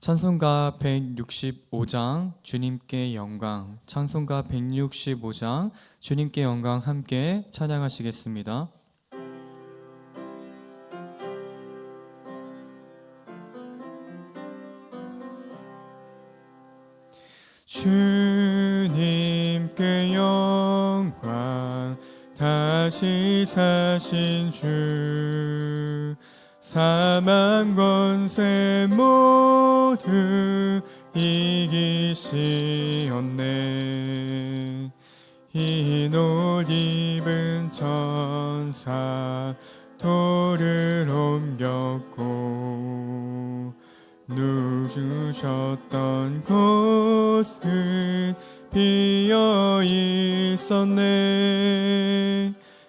찬송가 165장 주님께 영광 찬송가 165장 주님께 영광 함께 찬양하시겠습니다. 주님께 영광 다시 사신 주 사망 권세 모 두 이기시었네. 흰옷 입은 천사 돌을 옮겼고 누주셨던 곳은 비어 있었네.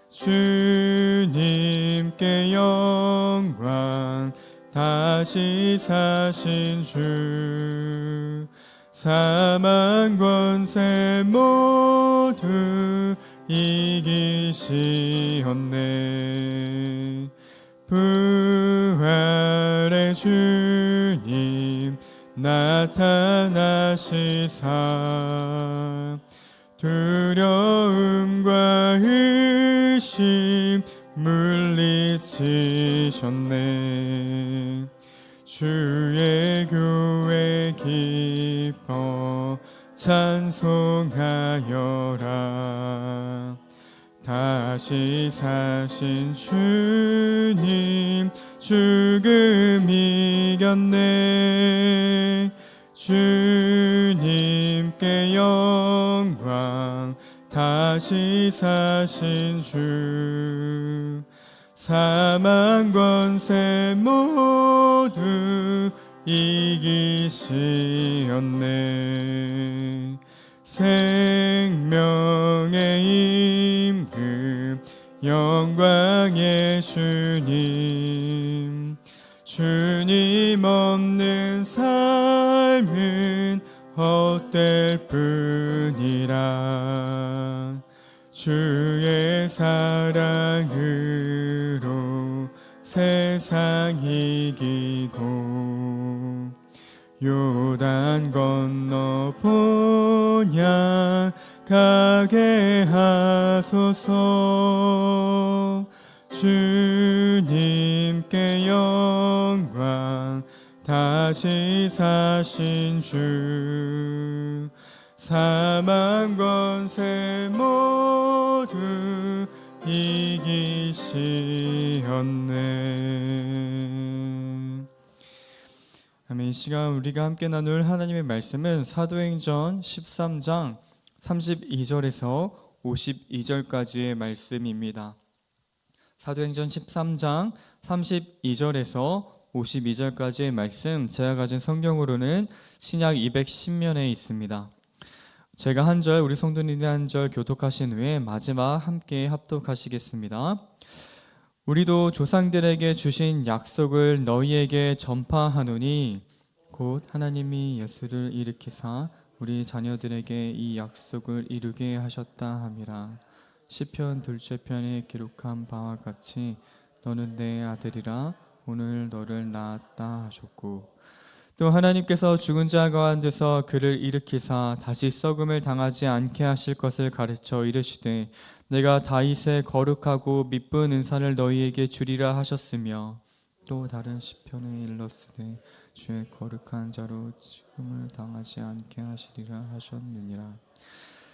주님께 영광 다시 사신 주 사망 권세 모두 이기시었네. 부활의 주님 나타나시사 두려움과 의심 물리치셨네. 주의 교회 기뻐 찬송하여라. 다시 사신 주님 죽음 이겼네. 주님께 영광 다시 사신 주 사망 권세 모두 이기시었네. 생명의 임금 영광의 주님. 주님 없는 삶은 헛될 뿐이라. 주의 사랑으로 세상 이기고 요단 건너 보냐 가게 하소서. 주님께 영광 다시 사신 주 사망 권세 모두 이기시었네 아멘. 이 시간 우리가 함께 나눌 하나님의 말씀은 사도행전 13장 32절에서 52절까지의 말씀입니다. 사도행전 13장 32절에서 52절까지의 말씀 제가 가진 성경으로는 신약 210면에 있습니다. 제가 한 절, 우리 성도님이 한절 교독하신 후에 마지막 함께 합독하시겠습니다. 우리도 조상들에게 주신 약속을 너희에게 전파하노니 곧 하나님이 예수를 일으키사 우리 자녀들에게 이 약속을 이루게 하셨다 함이라 시편 둘째 편에 기록한 바와 같이 너는 내 아들이라 오늘 너를 낳았다 하셨고 또 하나님께서 죽은 자 가운데서 그를 일으키사 다시 썩음을 당하지 않게 하실 것을 가르쳐 이르시되 내가 다윗의 거룩하고 미쁜 은사를 너희에게 주리라 하셨으며 또 다른 시편에 일렀으되 주의 거룩한 자로 죽음을 당하지 않게 하시리라 하셨느니라.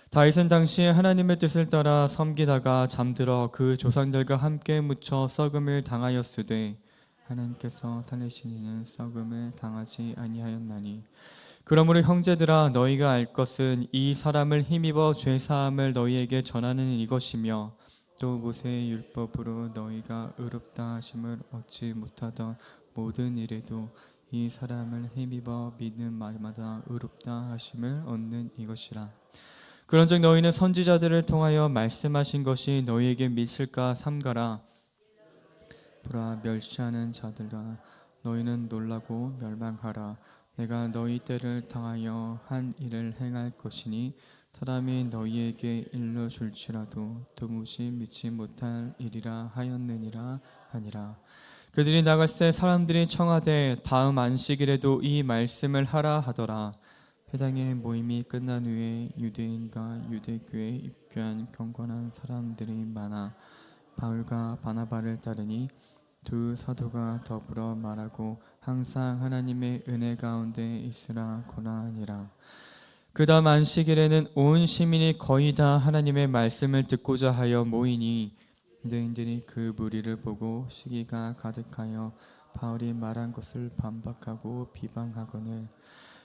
다윗은 당시에 하나님의 뜻을 따라 섬기다가 잠들어 그 조상들과 함께 묻혀 썩음을 당하였으되 하나님께서 살리시니는 썩음을 당하지 아니하였나니. 그러므로 형제들아 너희가 알 것은 이 사람을 힘입어 죄 사함을 너희에게 전하는 이것이며 또 모세의 율법으로 너희가 의롭다 하심을 얻지 못하던 모든 일에도 이 사람을 힘입어 믿는 말마다 의롭다 하심을 얻는 이것이라. 그런즉 너희는 선지자들을 통하여 말씀하신 것이 너희에게 미칠까 삼가라 보라 멸시하는 자들아 너희는 놀라고 멸망하라. 내가 너희 때를 당하여 한 일을 행할 것이니 사람이 너희에게 일러 줄지라도 도무지 믿지 못할 일이라 하였느니라 하니라. 그들이 나갈새 사람들이 청하되 다음 안식일에도 이 말씀을 하라 하더라. 회당의 모임이 끝난 후에 유대인과 유대교에 입교한 경건한 사람들이 많아 바울과 바나바를 따르니 두 사도가 더불어 말하고 항상 하나님의 은혜 가운데 있으라 고나니라. 그 다음 안식일에는 온 시민이 거의 다 하나님의 말씀을 듣고자 하여 모이니 유대인들이 그 무리를 보고 시기가 가득하여 바울이 말한 것을 반박하고 비방하거늘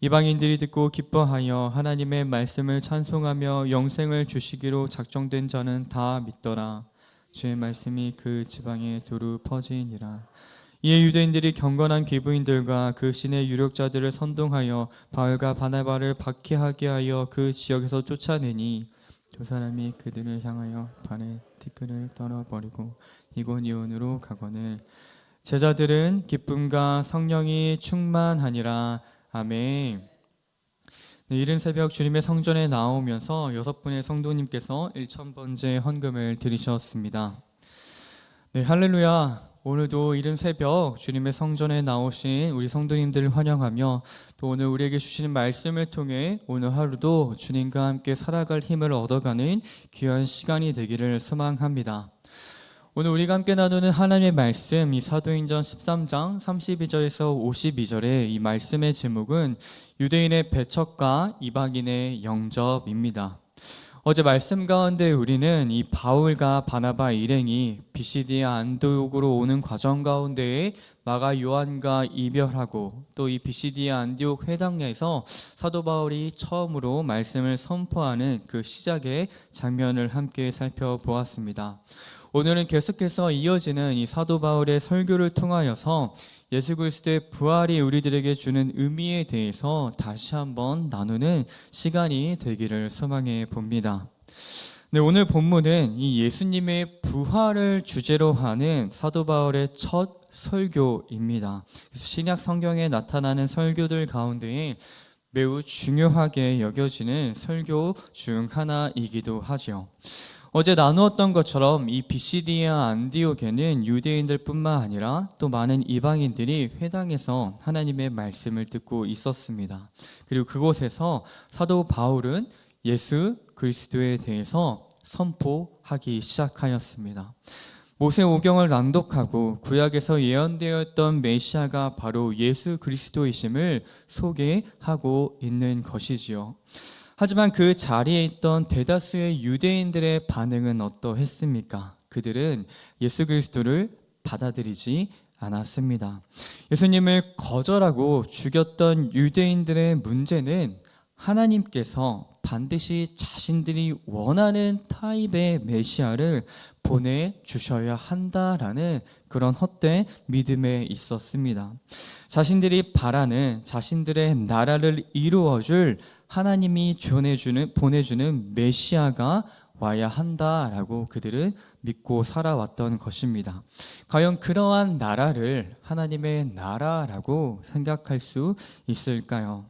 이방인들이 듣고 기뻐하여 하나님의 말씀을 찬송하며 영생을 주시기로 작정된 자는 다 믿더라. 주의 말씀이 그 지방에 두루 퍼지니라. 이에 유대인들이 경건한 기부인들과 그 신의 유력자들을 선동하여 바울과 바나바를 박해하게 하여 그 지역에서 쫓아내니 두 사람이 그들을 향하여 발에 티끌을 떨어버리고 이곳이온으로 가거늘 제자들은 기쁨과 성령이 충만하니라 아멘. 네, 이른 새벽 주님의 성전에 나오면서 여섯 분의 성도님께서 1천 번째 헌금을 드리셨습니다. 네, 할렐루야. 오늘도 이른 새벽 주님의 성전에 나오신 우리 성도님들을 환영하며 또 오늘 우리에게 주시는 말씀을 통해 오늘 하루도 주님과 함께 살아갈 힘을 얻어가는 귀한 시간이 되기를 소망합니다. 오늘 우리가 함께 나누는 하나님의 말씀 이 사도행전 13장 32절에서 52절의 이 말씀의 제목은 유대인의 배척과 이방인의 영접입니다. 어제 말씀 가운데 우리는 이 바울과 바나바 일행이 비시디아 안디옥으로 오는 과정 가운데에 마가 요한과 이별하고 또 이 비시디아 안디옥 회당에서 사도 바울이 처음으로 말씀을 선포하는 그 시작의 장면을 함께 살펴보았습니다. 오늘은 계속해서 이어지는 이 사도 바울의 설교를 통하여서 예수 그리스도의 부활이 우리들에게 주는 의미에 대해서 다시 한번 나누는 시간이 되기를 소망해 봅니다. 네, 오늘 본문은 이 예수님의 부활을 주제로 하는 사도 바울의 첫 설교입니다. 그래서 신약 성경에 나타나는 설교들 가운데 매우 중요하게 여겨지는 설교 중 하나이기도 하죠. 어제 나누었던 것처럼 이 비시디아 안디옥에는 유대인들뿐만 아니라 또 많은 이방인들이 회당에서 하나님의 말씀을 듣고 있었습니다. 그리고 그곳에서 사도 바울은 예수 그리스도에 대해서 선포하기 시작하였습니다. 모세 오경을 낭독하고 구약에서 예언되었던 메시아가 바로 예수 그리스도이심을 소개하고 있는 것이지요. 하지만 그 자리에 있던 대다수의 유대인들의 반응은 어떠했습니까? 그들은 예수 그리스도를 받아들이지 않았습니다. 예수님을 거절하고 죽였던 유대인들의 문제는 하나님께서 반드시 자신들이 원하는 타입의 메시아를 보내주셔야 한다라는 그런 헛된 믿음에 있었습니다. 자신들이 바라는 자신들의 나라를 이루어줄 하나님이 전해주는 보내주는 메시아가 와야 한다라고 그들은 믿고 살아왔던 것입니다. 과연 그러한 나라를 하나님의 나라라고 생각할 수 있을까요?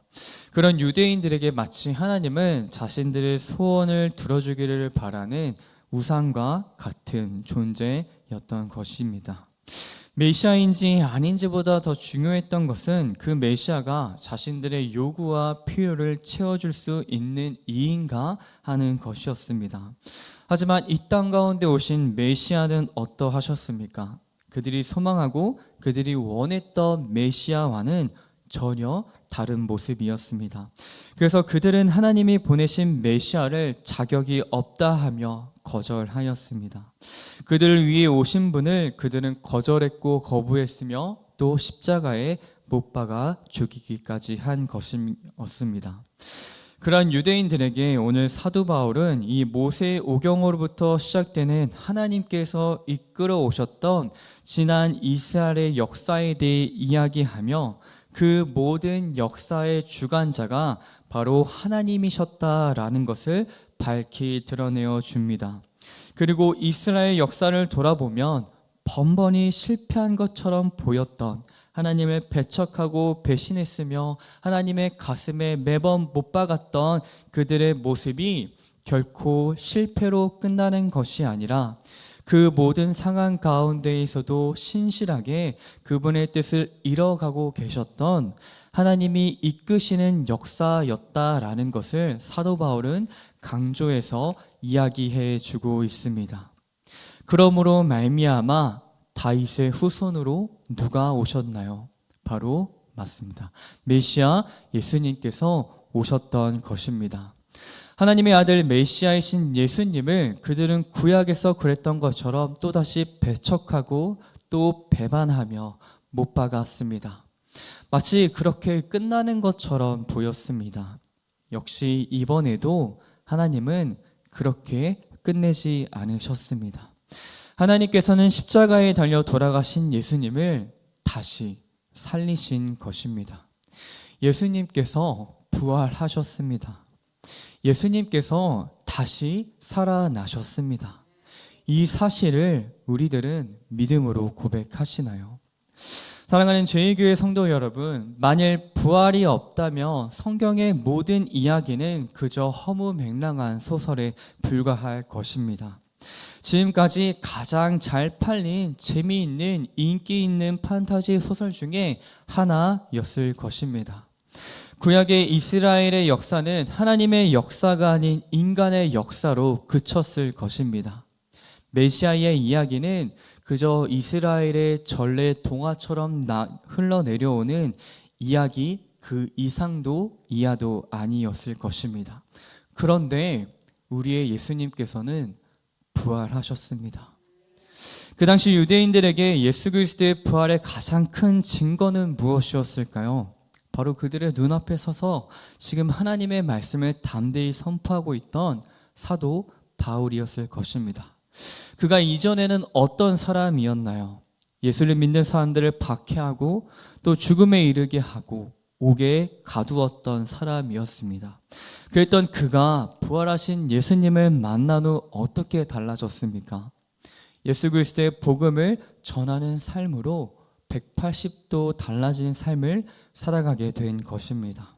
그런 유대인들에게 마치 하나님은 자신들의 소원을 들어주기를 바라는 우상과 같은 존재였던 것입니다. 메시아인지 아닌지보다 더 중요했던 것은 그 메시아가 자신들의 요구와 필요를 채워줄 수 있는 이인가 하는 것이었습니다. 하지만 이 땅 가운데 오신 메시아는 어떠하셨습니까? 그들이 소망하고 그들이 원했던 메시아와는 전혀 다른 모습이었습니다. 그래서 그들은 하나님이 보내신 메시아를 자격이 없다 하며 거절하였습니다. 그들을 위해 오신 분을 그들은 거절했고 거부했으며 또 십자가에 못 박아 죽이기까지 한 것이었습니다. 그러한 유대인들에게 오늘 사도 바울은 이 모세의 오경으로부터 시작되는 하나님께서 이끌어 오셨던 지난 이스라엘의 역사에 대해 이야기하며 그 모든 역사의 주관자가 바로 하나님이셨다라는 것을 밝히 드러내어 줍니다. 그리고 이스라엘 역사를 돌아보면 번번이 실패한 것처럼 보였던 하나님을 배척하고 배신했으며 하나님의 가슴에 매번 못 박았던 그들의 모습이 결코 실패로 끝나는 것이 아니라 그 모든 상황 가운데에서도 신실하게 그분의 뜻을 이뤄가고 계셨던 하나님이 이끄시는 역사였다라는 것을 사도 바울은 강조해서 이야기해 주고 있습니다. 그러므로 말미암아 다윗의 후손으로 누가 오셨나요? 바로 맞습니다. 메시아 예수님께서 오셨던 것입니다. 하나님의 아들 메시아이신 예수님을 그들은 구약에서 그랬던 것처럼 또다시 배척하고 또 배반하며 못 박았습니다. 마치 그렇게 끝나는 것처럼 보였습니다. 역시 이번에도 하나님은 그렇게 끝내지 않으셨습니다. 하나님께서는 십자가에 달려 돌아가신 예수님을 다시 살리신 것입니다. 예수님께서 부활하셨습니다. 예수님께서 다시 살아나셨습니다. 이 사실을 우리들은 믿음으로 고백하시나요? 사랑하는 제2교회 성도 여러분, 만일 부활이 없다면 성경의 모든 이야기는 그저 허무맹랑한 소설에 불과할 것입니다. 지금까지 가장 잘 팔린 재미있는 인기 있는 판타지 소설 중에 하나였을 것입니다. 구약의 이스라엘의 역사는 하나님의 역사가 아닌 인간의 역사로 그쳤을 것입니다. 메시아의 이야기는 그저 이스라엘의 전래 동화처럼 흘러내려오는 이야기 그 이상도 이하도 아니었을 것입니다. 그런데 우리의 예수님께서는 부활하셨습니다. 그 당시 유대인들에게 예수 그리스도의 부활의 가장 큰 증거는 무엇이었을까요? 바로 그들의 눈앞에 서서 지금 하나님의 말씀을 담대히 선포하고 있던 사도 바울이었을 것입니다. 그가 이전에는 어떤 사람이었나요? 예수를 믿는 사람들을 박해하고 또 죽음에 이르게 하고 옥에 가두었던 사람이었습니다. 그랬던 그가 부활하신 예수님을 만난 후 어떻게 달라졌습니까? 예수 그리스도의 복음을 전하는 삶으로 180도 달라진 삶을 살아가게 된 것입니다.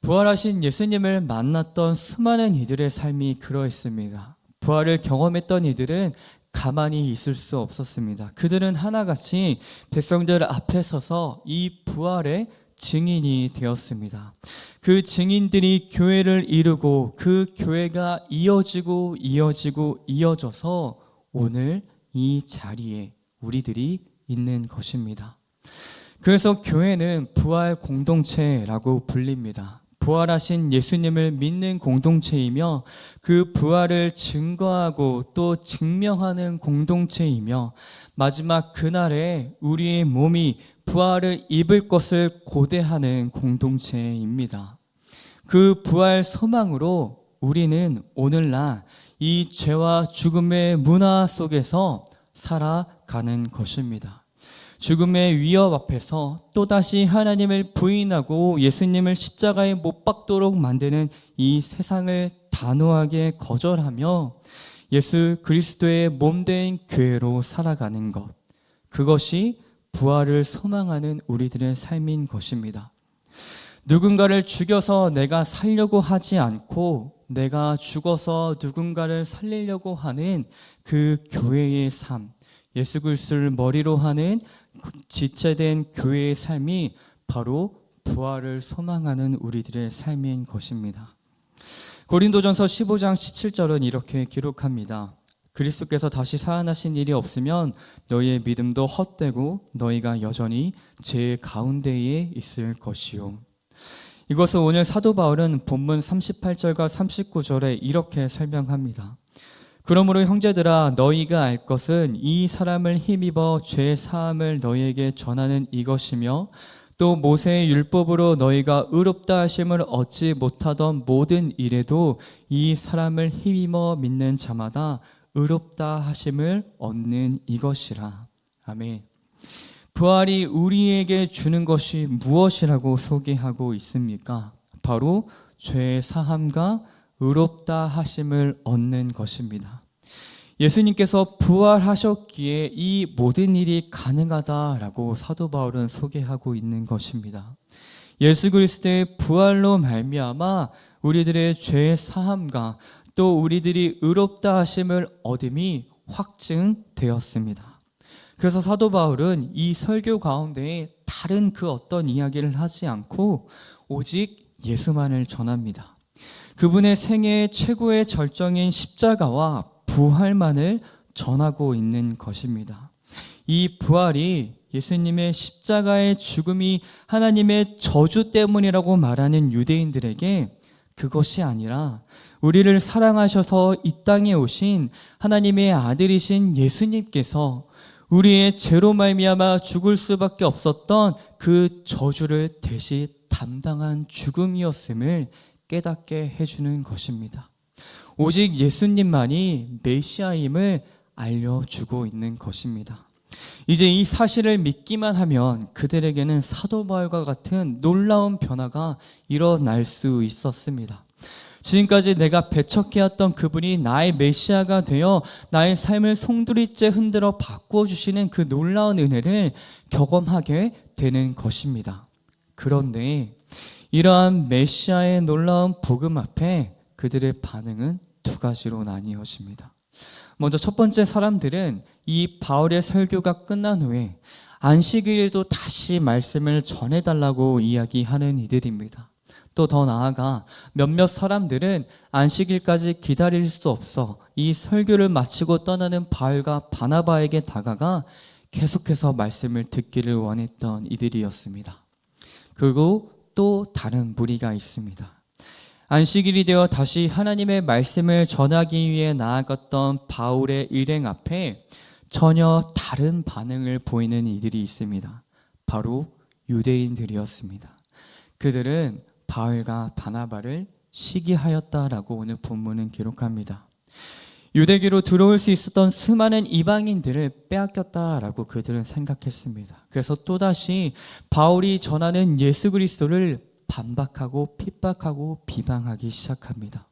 부활하신 예수님을 만났던 수많은 이들의 삶이 그러했습니다. 부활을 경험했던 이들은 가만히 있을 수 없었습니다. 그들은 하나같이 백성들 앞에 서서 이 부활의 증인이 되었습니다. 그 증인들이 교회를 이루고 그 교회가 이어지고 이어지고 이어져서 오늘 이 자리에 우리들이 있는 것입니다. 그래서 교회는 부활 공동체라고 불립니다. 부활하신 예수님을 믿는 공동체이며 그 부활을 증거하고 또 증명하는 공동체이며 마지막 그날에 우리의 몸이 부활을 입을 것을 고대하는 공동체입니다. 그 부활 소망으로 우리는 오늘날 이 죄와 죽음의 문화 속에서 살아가는 것입니다. 죽음의 위협 앞에서 또다시 하나님을 부인하고 예수님을 십자가에 못 박도록 만드는 이 세상을 단호하게 거절하며 예수 그리스도의 몸된 교회로 살아가는 것. 그것이 부활을 소망하는 우리들의 삶인 것입니다. 누군가를 죽여서 내가 살려고 하지 않고 내가 죽어서 누군가를 살리려고 하는 그 교회의 삶. 예수 그리스도를 머리로 하는 지체된 교회의 삶이 바로 부활을 소망하는 우리들의 삶인 것입니다. 고린도전서 15장 17절은 이렇게 기록합니다. 그리스도께서 다시 살아나신 일이 없으면 너희의 믿음도 헛되고 너희가 여전히 죄 가운데에 있을 것이요. 이것을 오늘 사도 바울은 본문 38절과 39절에 이렇게 설명합니다. 그러므로 형제들아 너희가 알 것은 이 사람을 힘입어 죄 사함을 너희에게 전하는 이것이며 또 모세의 율법으로 너희가 의롭다 하심을 얻지 못하던 모든 일에도 이 사람을 힘입어 믿는 자마다 의롭다 하심을 얻는 이것이라. 아멘. 부활이 우리에게 주는 것이 무엇이라고 소개하고 있습니까? 바로 죄 사함과 의롭다 하심을 얻는 것입니다. 예수님께서 부활하셨기에 이 모든 일이 가능하다라고 사도 바울은 소개하고 있는 것입니다. 예수 그리스도의 부활로 말미암아 우리들의 죄 사함과 또 우리들이 의롭다 하심을 얻음이 확증되었습니다. 그래서 사도 바울은 이 설교 가운데 다른 그 어떤 이야기를 하지 않고 오직 예수만을 전합니다. 그분의 생애의 최고의 절정인 십자가와 부활만을 전하고 있는 것입니다. 이 부활이 예수님의 십자가의 죽음이 하나님의 저주 때문이라고 말하는 유대인들에게 그것이 아니라 우리를 사랑하셔서 이 땅에 오신 하나님의 아들이신 예수님께서 우리의 죄로 말미암아 죽을 수밖에 없었던 그 저주를 대신 담당한 죽음이었음을 깨닫게 해주는 것입니다. 오직 예수님만이 메시아임을 알려주고 있는 것입니다. 이제 이 사실을 믿기만 하면 그들에게는 사도 바울과 같은 놀라운 변화가 일어날 수 있었습니다. 지금까지 내가 배척해왔던 그분이 나의 메시아가 되어 나의 삶을 송두리째 흔들어 바꾸어 주시는 그 놀라운 은혜를 경험하게 되는 것입니다. 그런데 이러한 메시아의 놀라운 복음 앞에 그들의 반응은 두 가지로 나뉘어집니다. 먼저 첫 번째 사람들은 이 바울의 설교가 끝난 후에 안식일에도 다시 말씀을 전해달라고 이야기하는 이들입니다. 또 더 나아가 몇몇 사람들은 안식일까지 기다릴 수 없어 이 설교를 마치고 떠나는 바울과 바나바에게 다가가 계속해서 말씀을 듣기를 원했던 이들이었습니다. 그리고 또 다른 무리가 있습니다. 안식일이 되어 다시 하나님의 말씀을 전하기 위해 나아갔던 바울의 일행 앞에 전혀 다른 반응을 보이는 이들이 있습니다. 바로 유대인들이었습니다. 그들은 바울과 바나바를 시기하였다라고 오늘 본문은 기록합니다. 유대교로 들어올 수 있었던 수많은 이방인들을 빼앗겼다라고 그들은 생각했습니다. 그래서 또다시 바울이 전하는 예수 그리스도를 반박하고 핍박하고 비방하기 시작합니다.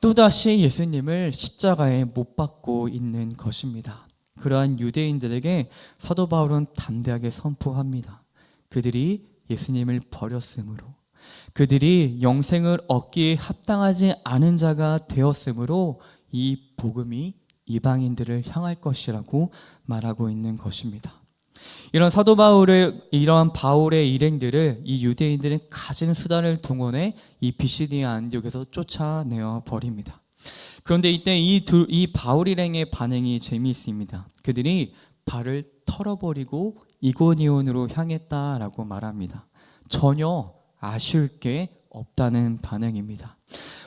또다시 예수님을 십자가에 못 박고 있는 것입니다. 그러한 유대인들에게 사도 바울은 담대하게 선포합니다. 그들이 예수님을 버렸으므로 그들이 영생을 얻기에 합당하지 않은 자가 되었으므로 이 복음이 이방인들을 향할 것이라고 말하고 있는 것입니다. 이런 사도 바울의 이러한 바울의 일행들을 이 유대인들은 가진 수단을 동원해 이 비시디아 안디옥에서 쫓아내어 버립니다. 그런데 이때 이, 두, 이 바울 일행의 반응이 재미있습니다. 그들이 발을 털어버리고 이고니온으로 향했다라고 말합니다. 전혀 아쉬울 게 없다는 반응입니다.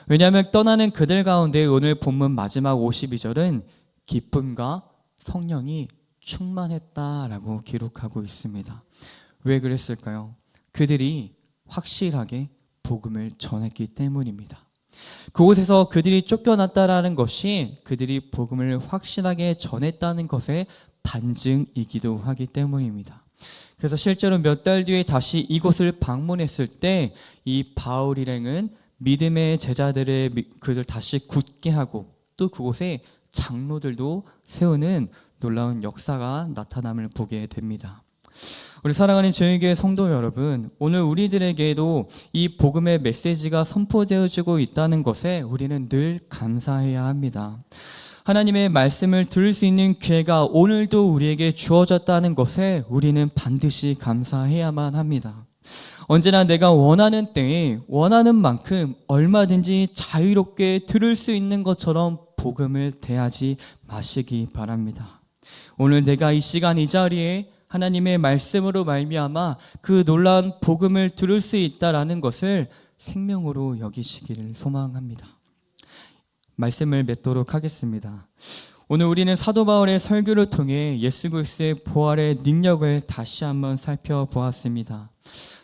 왜냐하면 떠나는 그들 가운데 오늘 본문 마지막 52절은 기쁨과 성령이 충만했다라고 기록하고 있습니다. 왜 그랬을까요? 그들이 확실하게 복음을 전했기 때문입니다. 그곳에서 그들이 쫓겨났다라는 것이 그들이 복음을 확실하게 전했다는 것의 반증이기도 하기 때문입니다. 그래서 실제로 몇 달 뒤에 다시 이곳을 방문했을 때 이 바울 일행은 믿음의 제자들의 그들 다시 굳게 하고 또 그곳에 장로들도 세우는 놀라운 역사가 나타남을 보게 됩니다. 우리 사랑하는 저에게 성도 여러분, 오늘 우리들에게도 이 복음의 메시지가 선포되어지고 있다는 것에 우리는 늘 감사해야 합니다. 하나님의 말씀을 들을 수 있는 기회가 오늘도 우리에게 주어졌다는 것에 우리는 반드시 감사해야만 합니다. 언제나 내가 원하는 때에 원하는 만큼 얼마든지 자유롭게 들을 수 있는 것처럼 복음을 대하지 마시기 바랍니다. 오늘 내가 이 시간 이 자리에 하나님의 말씀으로 말미암아 그 놀라운 복음을 들을 수 있다라는 것을 생명으로 여기시기를 소망합니다. 말씀을 맺도록 하겠습니다. 오늘 우리는 사도 바울의 설교를 통해 예수 그리스도의 부활의 능력을 다시 한번 살펴보았습니다.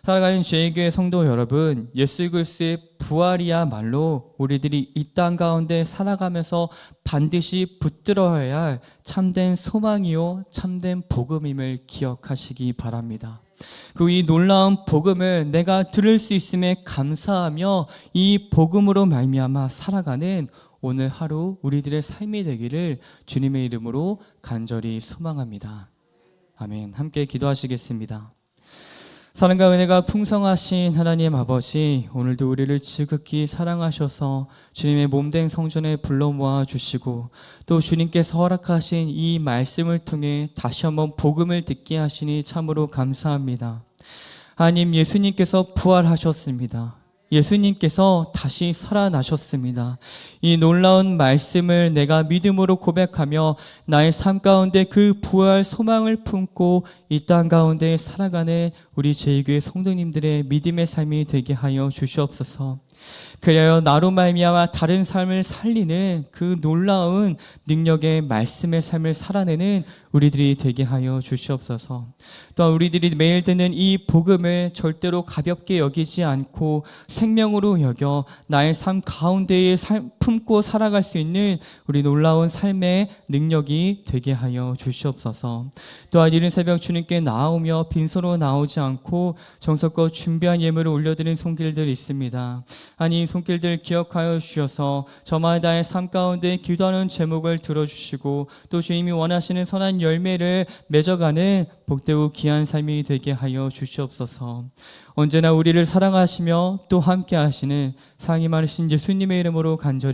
살아가는 죄의교회 성도 여러분, 예수 그리스도의 부활이야말로 우리들이 이 땅 가운데 살아가면서 반드시 붙들어야 할 참된 소망이요 참된 복음임을 기억하시기 바랍니다. 그 이 놀라운 복음을 내가 들을 수 있음에 감사하며 이 복음으로 말미암아 살아가는 오늘 하루 우리들의 삶이 되기를 주님의 이름으로 간절히 소망합니다. 아멘. 함께 기도하시겠습니다. 사랑과 은혜가 풍성하신 하나님 아버지, 오늘도 우리를 지극히 사랑하셔서 주님의 몸된 성전에 불러 모아 주시고 또 주님께서 허락하신 이 말씀을 통해 다시 한번 복음을 듣게 하시니 참으로 감사합니다. 하나님 예수님께서 부활하셨습니다. 예수님께서 다시 살아나셨습니다. 이 놀라운 말씀을 내가 믿음으로 고백하며 나의 삶 가운데 그 부활 소망을 품고 이 땅 가운데 살아가는 우리 제2교회 성도님들의 믿음의 삶이 되게 하여 주시옵소서. 그래야 나로 말미암아 다른 삶을 살리는 그 놀라운 능력의 말씀의 삶을 살아내는 우리들이 되게 하여 주시옵소서. 또한 우리들이 매일 듣는 이 복음을 절대로 가볍게 여기지 않고 생명으로 여겨 나의 삶 가운데에 삶, 품고 살아갈 수 있는 우리 놀라운 삶의 능력이 되게 하여 주시옵소서. 또한 이른 새벽 주님께 나오며 빈소로 나오지 않고 정성껏 준비한 예물을 올려드린 손길들 있습니다. 아니 손길들 기억하여 주셔서 저마다의 삶 가운데 기도하는 제목을 들어주시고 또 주님이 원하시는 선한 열매를 맺어가는 복되고 귀한 삶이 되게 하여 주시옵소서. 언제나 우리를 사랑하시며 또 함께 하시는 상이 많으신 예수님의 이름으로 간절히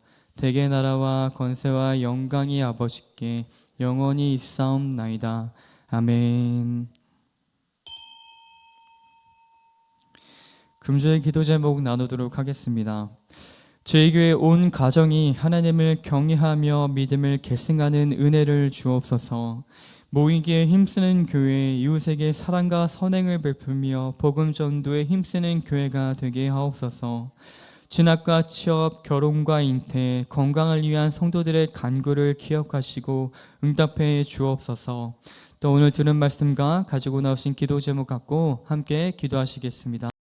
대개 나라와 건세와 영광이 아버지께 영원히 있사옵나이다 아멘 금주의 기도 제목 나누도록 하겠습니다 저희 교회 온 가정이 하나님을 경외하며 믿음을 계승하는 은혜를 주옵소서. 모이기에 힘쓰는 교회, 이웃에게 사랑과 선행을 베풀며 복음 전도에 힘쓰는 교회가 되게 하옵소서. 진학과 취업, 결혼과 잉태, 건강을 위한 성도들의 간구를 기억하시고 응답해 주옵소서. 또 오늘 들은 말씀과 가지고 나오신 기도 제목 갖고 함께 기도하시겠습니다.